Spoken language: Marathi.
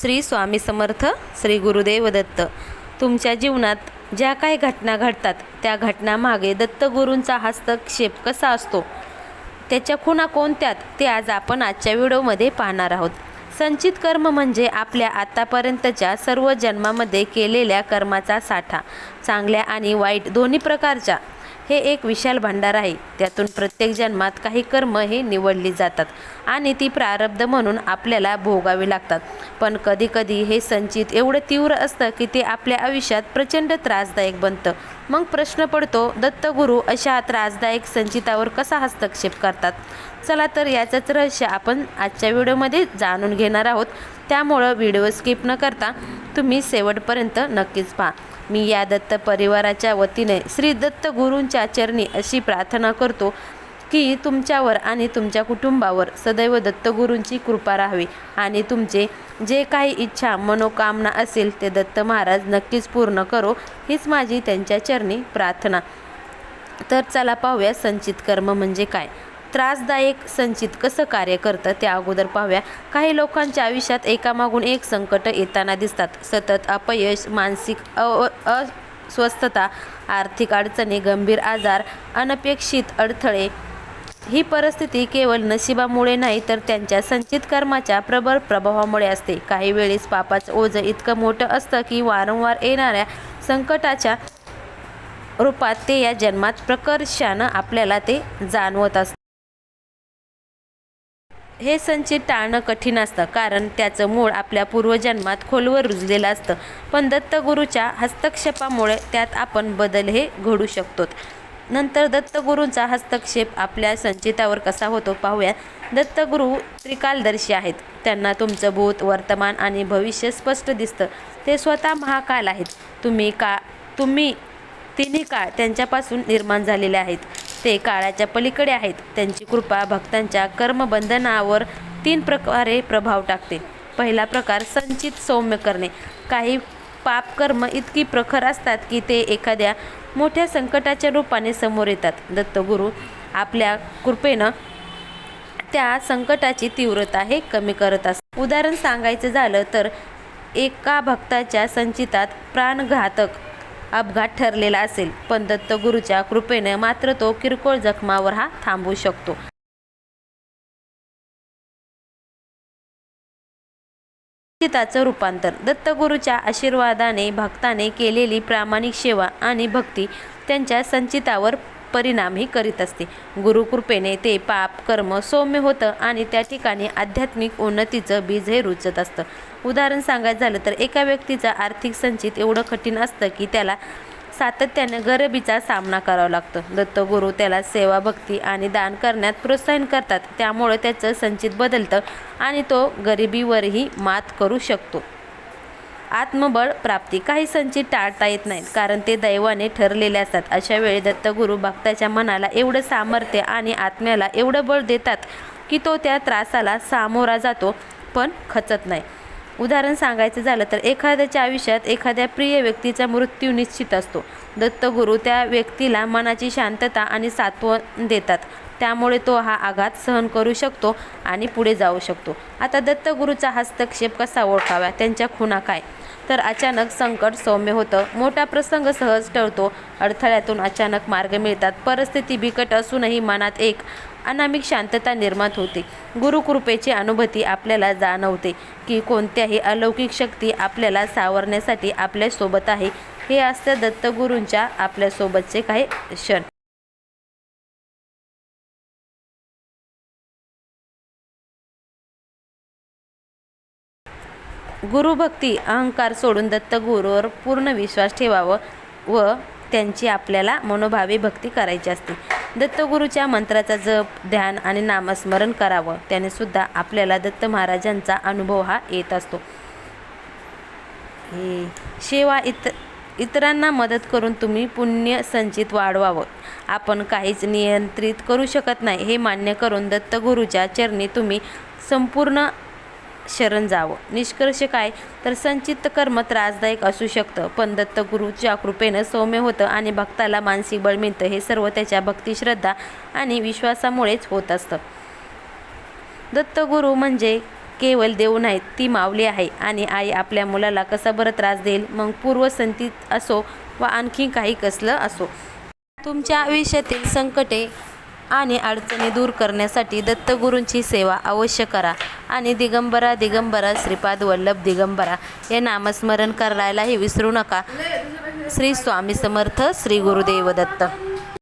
श्री स्वामी समर्थ श्री गुरुदेव दत्त. तुमच्या जीवनात ज्या काही घटना घडतात त्या घटनामागे दत्तगुरूंचा हस्तक्षेप कसा असतो? त्याच्या खुणा कोणत्यात ते आज आपण आजच्या व्हिडिओमध्ये पाहणार आहोत. संचित कर्म म्हणजे आपल्या आतापर्यंतच्या सर्व जन्मामध्ये केलेल्या कर्माचा साठा चांगल्या आणि वाईट दोन्ही प्रकारच्या हे एक विशाल भांडार आहे. त्यातून प्रत्येक जन्मात काही कर्म हे निवडली जातात आणि ती प्रारब्ध म्हणून आपल्याला भोगावी लागतात. पण कधीकधी हे संचित एवढं तीव्र असतं की ते आपल्या आयुष्यात प्रचंड त्रासदायक बनतं. मग प्रश्न पडतो दत्तगुरू अशा त्रासदायक संचितावर कसा हस्तक्षेप करतात? चला तर याचंच रहस्य आपण आजच्या व्हिडिओमध्ये जाणून घेणार आहोत. त्यामुळं व्हिडिओ स्किप न करता तुम्ही शेवटपर्यंत नक्कीच पहा. मी या दत्त परिवाराच्या वतीने श्री दत्त गुरूंच्या चरणी अशी प्रार्थना करतो की तुमच्यावर आणि तुमच्या कुटुंबावर सदैव दत्तगुरूंची कृपा राहावी आणि तुमचे जे काही इच्छा मनोकामना असेल ते दत्त महाराज नक्कीच पूर्ण करो हीच माझी त्यांच्या चरणी प्रार्थना. तर चला पाहूया संचित कर्म म्हणजे काय? त्रासदायक संचित कसं कार्य करतं त्या अगोदर पाहूया काही लोकांच्या आयुष्यात एकामागून एक संकट येताना दिसतात. सतत अपयश मानसिक अ अस्वस्थता आर्थिक अडचणी गंभीर आजार अनपेक्षित अडथळे ही परिस्थिती केवळ नशिबामुळे नाही तर त्यांच्या संचित कर्माच्या प्रबळ प्रभावामुळे असते. काही वेळेस पापाचं ओझं इतकं मोठं असतं की वारंवार येणाऱ्या संकटाच्या रूपात ते या जन्मात प्रकर्षानं आपल्याला ते जाणवत असतं हे संचित टाळणं कठीण असतं कारण त्याचं मूळ आपल्या पूर्वजन्मात खोलवर रुजलेलं असतं. पण दत्तगुरूच्या हस्तक्षेपामुळे त्यात आपण बदल हे घडू शकतो नंतर दत्तगुरूंचा हस्तक्षेप आपल्या संचितावर कसा होतो पाहूया दत्तगुरू त्रिकालदर्शी आहेत. त्यांना तुमचं भूत वर्तमान आणि भविष्य स्पष्ट दिसतं. ते स्वतः महाकाल आहेत. तुम्ही का तुम्ही तिन्ही काळ त्यांच्यापासून निर्माण झालेले आहेत. ते काळाच्या पलीकडे आहेत. त्यांची कृपा भक्तांच्या कर्मबंधनावर तीन प्रकारे प्रभाव टाकते. पहिला प्रकार संचित सौम्य करणे. काही पापकर्म इतकी प्रखर असतात की ते एखाद्या मोठ्या संकटाच्या रूपाने समोर येतात. दत्तगुरू आपल्या कृपेनं त्या संकटाची तीव्रता हे कमी करत असतात. उदाहरण सांगायचं झालं तर एका भक्ताच्या संचितात प्राणघातक अपघात ठरलेला असेल. पण दत्तगुरूच्या कृपेने मात्र तो किरकोळ जखमावर हा थांबू शकतो. चिताचं रूपांतर. दत्तगुरूच्या आशीर्वादाने भक्ताने केलेली प्रामाणिक सेवा आणि भक्ती त्यांच्या संचितावर परिणामही करीत असते. गुरुकृपेने ते पाप कर्म सौम्य होतं आणि त्या ठिकाणी आध्यात्मिक उन्नतीचं बीज हे रुजत असतं. उदाहरण सांगायचं झालं तर एका व्यक्तीचा आर्थिक संचित एवढं कठीण असतं की त्याला सातत्याने गरिबीचा सामना करावा लागतो. दत्तगुरू त्याला सेवा भक्ती आणि दान करण्यात प्रोत्साहन करतात. त्यामुळे त्याचं संचित बदलतं आणि तो गरिबीवरही मात करू शकतो. आत्मबळ प्राप्ती. काही संचित टाळता येत नाहीत कारण ते दैवाने ठरलेले असतात. अशा वेळी दत्तगुरू भक्ताच्या मनाला एवढं सामर्थ्य आणि आत्म्याला एवढं बळ देतात की तो त्या त्रासाला सामोरा जातो पण खचत नाही. उदाहरण सांगायचं झालं तर एखाद्याच्या आयुष्यात एखाद्या प्रिय व्यक्तीचा मृत्यू निश्चित असतो. दत्तगुरू त्या व्यक्तीला मनाची शांतता आणि सात्वन देतात. त्यामुळे तो हा आघात सहन करू शकतो आणि पुढे जाऊ शकतो. आता दत्तगुरूचा हस्तक्षेप कसा ओळखावा? त्यांच्या खुणा काय? तर अचानक संकट सौम्य होतं. मोठा प्रसंग सहज टळतो. अडथळ्यातून अचानक मार्ग मिळतात. परिस्थिती बिकट असूनही मनात एक अनामिक शांतता निर्माण होते. गुरुकृपेची अनुभूती आपल्याला जाणवते की कोणत्याही अलौकिक शक्ती आपल्याला सावरण्यासाठी आपल्यासोबत आहे. हे असतं दत्तगुरूंच्या आपल्यासोबतचे काही क्षण. गुरुभक्ती अहंकार सोडून दत्तगुरूवर पूर्ण विश्वास ठेवावं व त्यांची आपल्याला मनोभावी भक्ती करायची असते. दत्तगुरूच्या मंत्राचा जप ध्यान आणि नामस्मरण करावं. त्याने सुद्धा आपल्याला दत्त महाराजांचा अनुभव हा येत असतो. हे सेवा इत इतरांना मदत करून तुम्ही पुण्य संचित वाढवावं. आपण काहीच नियंत्रित करू शकत नाही हे मान्य करून दत्तगुरूच्या चरणी तुम्ही संपूर्ण शरण जावं. निष्कर्ष काय? तर संचित कर्म त्रासदायक असू शकतं. पण दत्तगुरूच्या कृपेनं सौम्य होतं आणि भक्ताला मानसिक बळ मिळतं हे सर्व त्याच्या भक्तिश्रद्धा आणि विश्वासामुळेच होत असतं. दत्तगुरू म्हणजे केवळ देव नाहीत ती मावली आहे आणि आई आपल्या मुलाला कसा बरं त्रास देईल? मग पूर्वसंतीत असो व आणखी काही कसलं असो. तुमच्या आयुष्यातील संकटे आणि अडचणी दूर करण्यासाठी दत्तगुरूंची सेवा अवश्य करा. आणि दिगंबरा दिगंबरा श्रीपाद वल्लभ दिगंबरा हे नामस्मरण करायलाही विसरू नका. श्री स्वामी समर्थ श्री गुरुदेव दत्त.